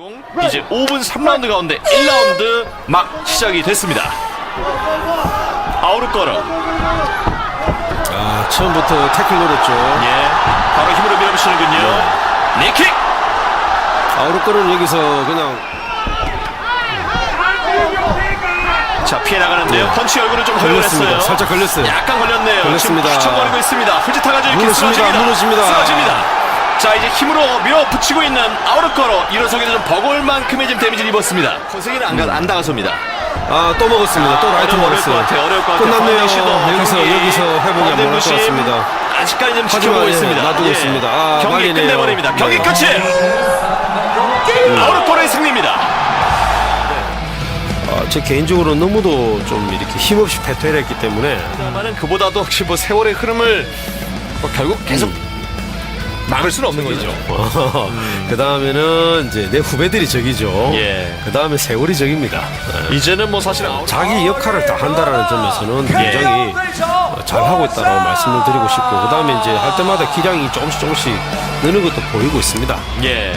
공 이제 5분 3라운드 가운데 1라운드 막 시작이 됐습니다. 아우르거로 아, 처음부터 태클 노렸죠. 예 바로 힘으로 밀어붙이는군요. 니킥 아우르거는 여기서 그냥 자 피해 나가는데요. 네. 펀치 얼굴을 좀 걸렸습니다. 허용했어요. 살짝 걸렸어요. 약간 걸렸네요. 걸렸습니다. 지금 휘청거리고 있습니다. 훌짓하가지고 이렇게 무너집니다. 쓰러집니다. 무너집니다. 쓰러집니다. 자 이제 힘으로 밀어붙이고 있는 아우르거로 일어서기도 좀 버거울 만큼의 지금 데미지를 입었습니다. 선생님은 안, 가, 안 다가섭니다. 아, 또 먹었습니다. 또 라이트 어려울 것 먹었어요. 같아요. 어려울 것 같아요. 끝났네요. 여기서 여기서 회복이 안 나올 것 같습니다. 아직까지 좀 지켜보고 예, 있습니다. 놔두고 있습니다. 아, 경기 말리네요. 끝내버립니다. 경기 네. 끝이 아우르코의 승리입니다. 아, 제 개인적으로 너무도 좀 이렇게 힘없이 패퇴를 했기 때문에 그보다도 혹시 뭐 세월의 흐름을 뭐 결국 계속 음. 막을 수는 없는 거죠. 그 다음에는 이제 내 후배들이 적이죠. 예. 그 다음에 세월이 적입니다. 네. 이제는 뭐 사실 아우르 자기 역할을 다 한다라는 점에서는 굉장히 잘 하고 있다라고 말씀을 드리고 싶고 그 다음에 이제 할 때마다 기량이 조금씩 조금씩 느는 것도 보이고 있습니다. 예.